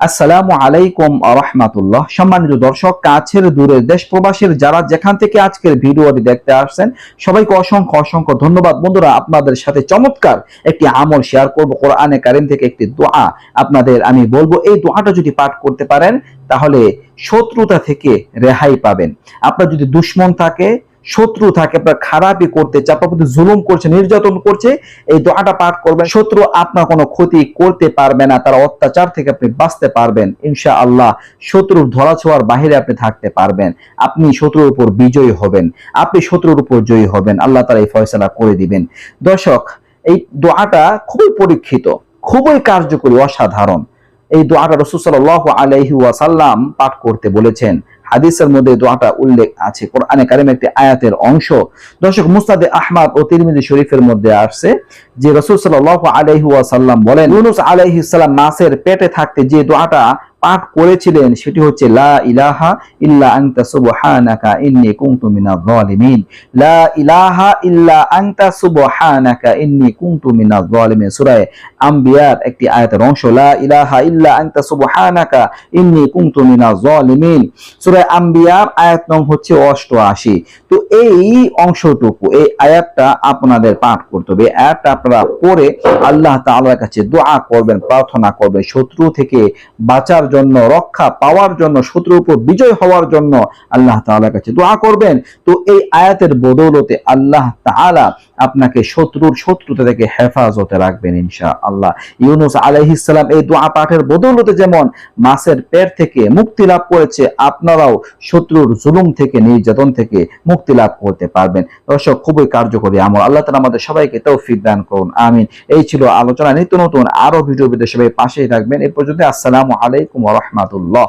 আসসালামু আলাইকুম রহমাতুল্লাহ। সম্মানিত দর্শক, কাছের দূরের দেশ প্রবাসীর যারা যেখান থেকে আজকের ভিডিওটি দেখতে আসছেন, সবাইকে অসংখ্য অসংখ্য ধন্যবাদ। বন্ধুরা, আপনাদের সাথে চমৎকার একটি আমল শেয়ার করব। কোরআনে কারিম থেকে একটি দোয়া আপনাদের আমি বলব। এই দোয়াটা যদি পাঠ করতে পারেন, তাহলে শত্রুতা থেকে রেহাই পাবেন। আপনার যদি দুশ্মন থাকে শত্রু থাকে, আপনার খারাপই করতে চাপ আপনার জুলুম করছে, নির্যাতন করছে, এই দোয়াটা পাঠ করবেন। শত্রু আপনার কোনো ক্ষতি করতে পারবে না, তার অত্যাচার থেকে আপনি বাঁচতে পারবেন। ইনশা আল্লাহ শত্রুর ধরা ছোঁয়ার বাহিরে আপনি থাকতে পারবেন। আপনি শত্রুর উপর বিজয়ী হবেন। আপনি শত্রুর উপর জয়ী হবেন। আল্লাহ তারা এই ফয়সলা করে দিবেন। দর্শক, এই দোয়াটা খুবই পরীক্ষিত, খুবই কার্যকরী, অসাধারণ। এই দোয়াটা রসুল সাল্লাহ আলাইহি ওয়াসাল্লাম পাঠ করতে বলেছেন। হাদিসের মধ্যে দোয়াটা উল্লেখ আছে। কোরআনে কারিম একটি আয়াতের অংশ। দর্শক মুস্তাদে আহমাদ ও তিরমিজি শরীফের মধ্যে আসছে। যে রসুল সাল্লাহ আলাইহি ওয়াসাল্লাম বলেন, ইউনুস আলাইহি সাল্লাম মাছের পেটে থাকতে যে দোয়াটা পাঠ করেছিলেন সেটি হচ্ছে, লা ইলাহা ইল্লা আনতা সুবহানাকা ইন্নী লা ইলাহা ইল্লা আনতা সুবহানাকা ইন্নী আম্বিয়ার একটি আয়াতের অংশ, লা ইলাহা ইল্লা আনতা সুবহানাকা ইন্নী আম্বিয়ার আয়াত নং হচ্ছে 88 তো এই অংশটুকু, এই আয়াতটা আপনাদের পাঠ করতে হবে। এই আয়াতটা আপনারা পড়ে আল্লাহ তাআলার কাছে দোয়া করবেন, প্রার্থনা করবেন। শত্রু থেকে বাঁচার জন্য, রক্ষা পাওয়ার জন্য, শত্রুর উপর বিজয় হওয়ার জন্য আল্লাহ তাআলার কাছে দোয়া করবেন। তো এই আয়াতের বদৌলতে আল্লাহ তাআলা আপনাকে শত্রুর শত্রুতা থেকে হেফাজতে রাখবেন ইনশা আল্লাহ ইউনুস আলাইহিস সালাম এই দোয়া পাঠের বদৌলতে যেমন মাছের পেট থেকে মুক্তি লাভ করেছে, আপনারাও শত্রুর জুলুম থেকে, নির্যাতন থেকে মুক্তি লাভ করতে পারবেন। দর্শক, খুবই কার্যকরী আমল। আল্লাহ তাআলা আমাদের সবাইকে তৌফিক দান করুন। আমিন। এই ছিল আলোচনা। নিত্য নতুন আরও ভিডিও ভিডিও সবাই পাশেই থাকবেন। এ পর্যন্ত আসসালামু আলাইকুম রাহমাতুল্লাহ।